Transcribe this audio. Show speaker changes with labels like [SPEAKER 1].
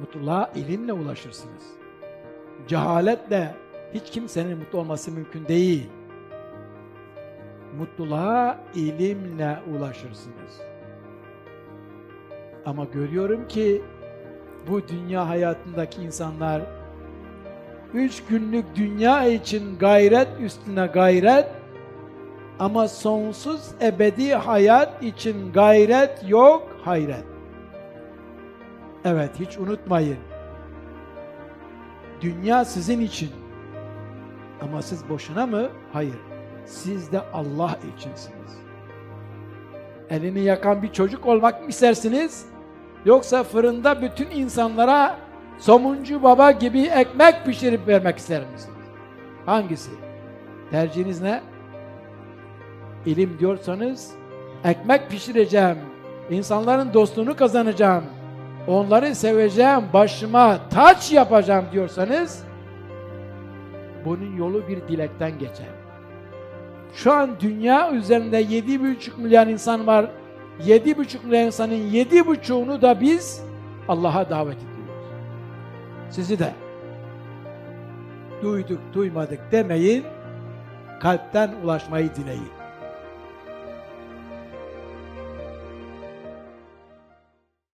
[SPEAKER 1] Mutluluğa ilimle ulaşırsınız. Cehaletle hiç kimsenin mutlu olması mümkün değil. Mutluluğa ilimle ulaşırsınız. Ama görüyorum ki bu dünya hayatındaki insanlar üç günlük dünya için gayret üstüne gayret ama sonsuz ebedi hayat için gayret yok hayret. Evet hiç unutmayın. Dünya sizin için. Ama siz boşuna mı? Hayır. Siz de Allah içinsiniz. Elini yakan bir çocuk olmak mı istersiniz? Yoksa fırında bütün insanlara somuncu baba gibi ekmek pişirip vermek ister misiniz? Hangisi? Tercihiniz ne? İlim diyorsanız ekmek pişireceğim, insanların dostluğunu kazanacağım, onları seveceğim, başıma taç yapacağım diyorsanız bunun yolu bir dilekten geçer. Şu an dünya üzerinde 7,5 milyar insan var. 7,5 milyar insanın 7,5'unu da biz Allah'a davet ediyoruz. Sizi de duyduk duymadık demeyin. Kalpten ulaşmayı dileyin.